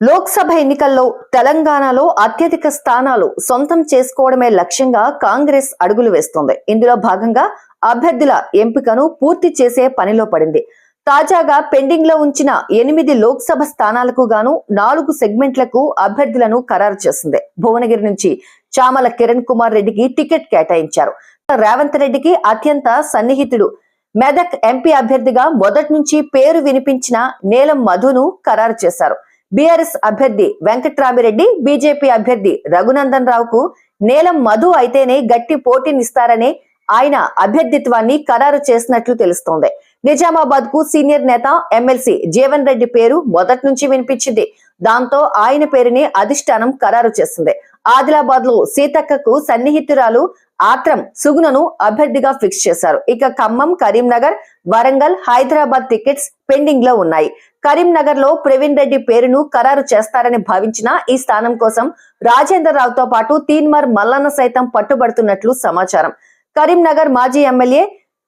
లోక్సభ ఎన్నికల్లో తెలంగాణలో అత్యధిక స్థానాలు సొంతం చేసుకోవడమే లక్ష్యంగా కాంగ్రెస్ అడుగులు వేస్తోంది. ఇందులో భాగంగా అభ్యర్థుల ఎంపికను పూర్తి చేసే పనిలో పడింది. తాజాగా పెండింగ్లో ఉంచిన ఎనిమిది లోక్సభ స్థానాలకు గాను నాలుగు సెగ్మెంట్లకు అభ్యర్థులను ఖరారు చేసింది. భువనగిరి నుంచి చామల కిరణ్ కుమార్ రెడ్డికి టికెట్ కేటాయించారు. రేవంత్ రెడ్డికి అత్యంత సన్నిహితుడు. మెదక్ ఎంపీ అభ్యర్థిగా మొదటి నుంచి పేరు వినిపించిన నీలం మధును ఖరారు చేశారు. బీఆర్ఎస్ అభ్యర్థి వెంకట్రామిరెడ్డి బీజేపీ అభ్యర్థి రఘునందన్ రావుకు నేలం మధు అయితేనే గట్టి పోటీనిస్తారని ఆయన అభ్యర్థిత్వాన్ని ఖరారు చేసినట్లు తెలుస్తోంది. నిజామాబాద్కు సీనియర్ నేత ఎమ్మెల్సీ జీవన్ రెడ్డి పేరు మొదటి నుంచి వినిపించింది. దాంతో ఆయన పేరుని అధిష్టానం ఖరారు చేసింది. ఆదిలాబాద్లో సీతక్కకు సన్నిహితురాలు ఆత్రం సుగుణను అభ్యర్థిగా ఫిక్స్ చేశారు. ఇక ఖమ్మం కరీంనగర్ వరంగల్ హైదరాబాద్ టికెట్స్ పెండింగ్లో ఉన్నాయి. కరీంనగర్లో ప్రవీణ్ రెడ్డి పేరును ఖరారు చేస్తారని భావించిన ఈ స్థానం కోసం రాజేందర్ రావుతో పాటు తీన్మర్ మల్లన్న సైతం పట్టుబడుతున్నట్లు సమాచారం. కరీంనగర్ మాజీ ఎమ్మెల్యే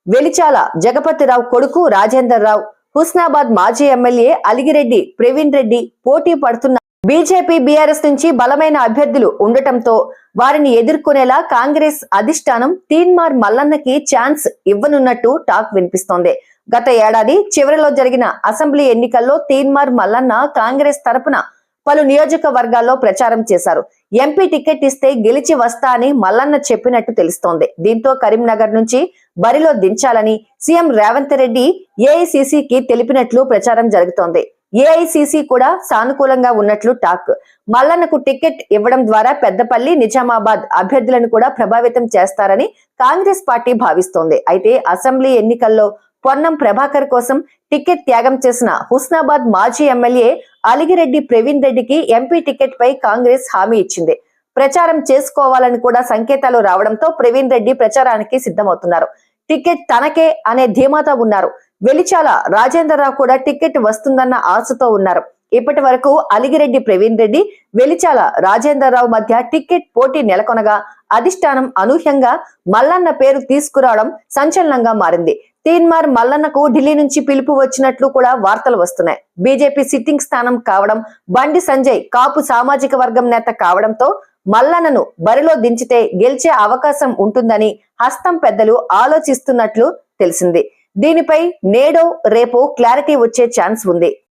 వెలిచాల జగపతిరావు కొడుకు రాజేందర్ రావు హుస్నాబాద్ మాజీ ఎమ్మెల్యే అలిగిరెడ్డి ప్రవీణ్ రెడ్డి పోటీ పడుతున్న బీజేపీ బీఆర్ఎస్ నుంచి బలమైన అభ్యర్థులు ఉండటంతో వారిని ఎదుర్కొనేలా కాంగ్రెస్ అధిష్టానం తీన్మార్ మల్లన్నకి ఛాన్స్ ఇవ్వనున్నట్టు టాక్ వినిపిస్తోంది. గత ఏడాది చివరిలో జరిగిన అసెంబ్లీ ఎన్నికల్లో తీన్మార్ మల్లన్న కాంగ్రెస్ తరపున పలు నియోజకవర్గాల్లో ప్రచారం చేశారు. ఎంపీ టికెట్ ఇస్తే గెలిచి వస్తా అని మల్లన్న చెప్పినట్టు తెలుస్తోంది. దీంతో కరీంనగర్ నుంచి బరిలో దించాలని సీఎం రేవంత్ రెడ్డి ఏఐసిసికి తెలిపినట్లు ప్రచారం జరుగుతోంది. ఏఐసిసి కూడా సానుకూలంగా ఉన్నట్లు టాక్. మల్లన్నకు టికెట్ ఇవ్వడం ద్వారా పెద్దపల్లి నిజామాబాద్ అభ్యర్థులను కూడా ప్రభావితం చేస్తారని కాంగ్రెస్ పార్టీ భావిస్తోంది. అయితే అసెంబ్లీ ఎన్నికల్లో పొన్నం ప్రభాకర్ కోసం టికెట్ త్యాగం చేసిన హుస్నాబాద్ మాజీ ఎమ్మెల్యే అలిగిరెడ్డి ప్రవీణ్ రెడ్డికి ఎంపీ టికెట్ పై కాంగ్రెస్ హామీ ఇచ్చింది. ప్రచారం చేసుకోవాలని కూడా సంకేతాలు రావడంతో ప్రవీణ్ రెడ్డి ప్రచారానికి సిద్ధమవుతున్నారు. టికెట్ తనకే అనే ధీమాతో ఉన్నారు. వెలిచాల రాజేంద్రరావు కూడా టికెట్ వస్తుందన్న ఆశతో ఉన్నారు. ఇప్పటి వరకు అలిగిరెడ్డి ప్రవీణ్ రెడ్డి వెలిచాల రాజేంద్రరావు మధ్య టికెట్ పోటీ నెలకొనగా అధిష్టానం అనూహ్యంగా మల్లన్న పేరు తీసుకురావడం సంచలనంగా మారింది. తీన్మార్ మల్లన్నకు ఢిల్లీ నుంచి పిలుపు వచ్చినట్లు కూడా వార్తలు వస్తున్నాయి. బీజేపీ సిట్టింగ్ స్థానం కావడం బండి సంజయ్ కాపు సామాజిక వర్గం నేత కావడంతో మల్లన్నను బరిలో దించితే గెలిచే అవకాశం ఉంటుందని హస్తం పెద్దలు ఆలోచిస్తున్నట్లు తెలిసింది. దీనిపై నేడో రేపో క్లారిటీ వచ్చే ఛాన్స్ ఉంది.